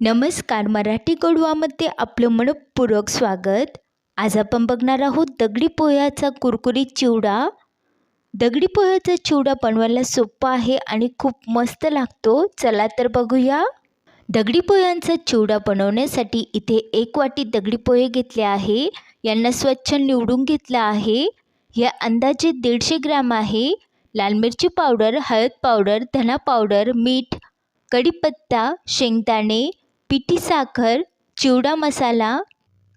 नमस्कार मराठी गोडवामध्ये आपलं मनपूर्वक स्वागत. आज आपण बघणार आहोत दगडी पोह्याचा कुरकुरीत चिवडा. दगडी पोह्याचा चिवडा बनवायला सोपा आहे आणि खूप मस्त लागतो. चला तर बघूया. दगडी पोह्यांचा चिवडा बनवण्यासाठी इथे एक वाटी दगडी पोहे घेतले आहे. यांना स्वच्छ निवडून घेतलं आहे. या अंदाजे दीडशे ग्रॅम आहे. लाल मिरची पावडर हळद पावडर धना पावडर मीठ कढीपत्ता शेंगदाणे पिठी साखर चिवडा मसाला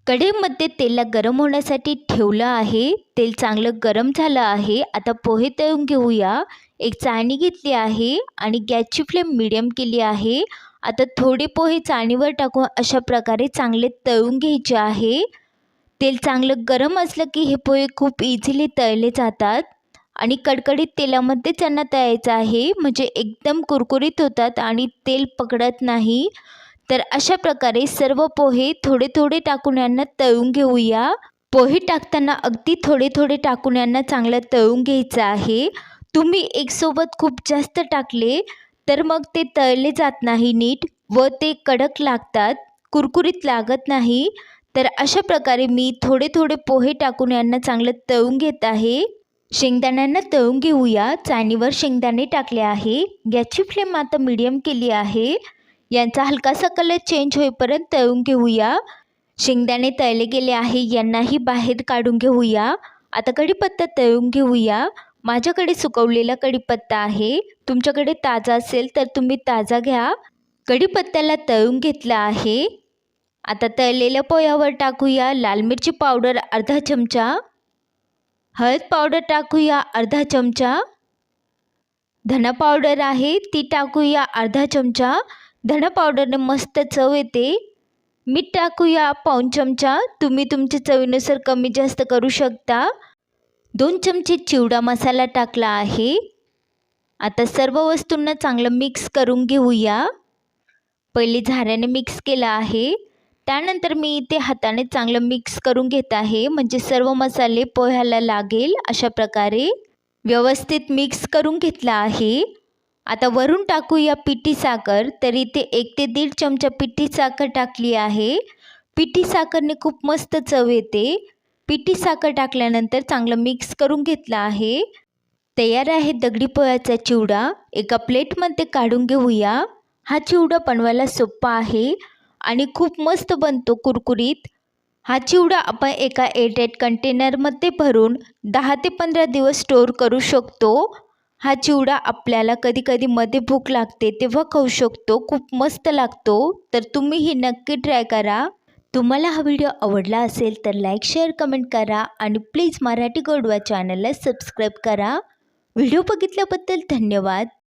कढईमध्ये तेला गरम होण्यासाठी ठेवलं आहे. तेल चांगलं गरम झालं आहे. आता पोहे तळून घेऊया. एक चाळणी घेतली आहे आणि गॅसची फ्लेम मिडियम केली आहे. आता थोडे पोहे चाळणीवर टाकून अशा प्रकारे चांगले तळून घ्यायचे आहे. तेल चांगलं गरम असलं की हे पोहे खूप इझिली तळले जातात. आणि कडकडीत तेलामध्ये त्यांना तळायचं आहे. म्हणजे एकदम कुरकुरीत होतात आणि तेल पकडत नाही. तर अशा प्रकारे सर्व पोहे थोडे थोडे टाकून यांना तळून घेऊया. पोहे टाकताना अगदी थोडे थोडे टाकून यांना चांगलं तळून घ्यायचं आहे. तुम्ही एकसोबत खूप जास्त टाकले तर मग ते तळले जात नाही नीट व ते कडक लागतात कुरकुरीत लागत नाही. तर अशा प्रकारे मी थोडे थोडे पोहे टाकून यांना चांगलं तळून घेत आहे. शेंगदाण्यांना तळून घेऊया. चाळणीवर शेंगदाणे टाकले आहे. गॅसची फ्लेम आता मीडियम केली आहे. यांचा हलकासा कलर चेंज होईपर्यंत तळून घेऊया. शेंगदाणे तळले गेले आहे यांनाही बाहेर काढून घेऊया. आता कढीपत्ता तळून घेऊया. माझ्याकडे सुकवलेला कढीपत्ता आहे. तुमच्याकडे ताजा असेल तर तुम्ही ताजा घ्या. कढीपत्त्याला तळून घेतला आहे. आता तळलेल्या पोह्यावर टाकूया. लाल मिरची पावडर अर्धा चमचा. हळद पावडर टाकूया अर्धा चमचा. धना पावडर आहे ती टाकूया अर्धा चमचा. धना पावडरने मस्त चव येते. मीठ टाकूया पाऊन चमचा. तुम्ही तुमच्या चवीनुसार कमी जास्त करू शकता. दोन चमचे चिवडा मसाला टाकला आहे. आता सर्व वस्तूंना चांगलं मिक्स करून घेऊया. पहिले झाऱ्याने मिक्स केलं आहे. त्यानंतर मी इथे हाताने चांगलं मिक्स करून घेत आहे. म्हणजे सर्व मसाले पोह्याला लागेल अशा प्रकारे. व्यवस्थित मिक्स करून घेतला आहे. आता वरून टाकूया पिठी साखर. तर इथे एक ते दीड चमचा पिठी साखर टाकली आहे. पिठी साखरने खूप मस्त चव येते. पिठी साखर टाकल्यानंतर चांगलं मिक्स करून घेतलं आहे. तयार आहे दगडी पोह्याचा चिवडा. एका प्लेटमध्ये काढून घेऊया. हा चिवडा बनवायला सोपा आहे आणि खूप मस्त बनतो कुरकुरीत. हा चिवडा आपण एका एअरटाईट कंटेनरमध्ये भरून दहा ते पंधरा दिवस स्टोअर करू शकतो. हा चिवडा आपल्याला कधी कधी मध्ये भूक लागते तेव्हा खाऊ शकतो. खूप मस्त लागतो. तर तुम्ही ही नक्की ट्राय करा. तुम्हाला हा व्हिडिओ आवडला असेल तर लाईक शेअर कमेंट करा आणि प्लीज मराठी गोडवा चॅनलला सबस्क्राईब करा. व्हिडिओ बघितल्याबद्दल धन्यवाद.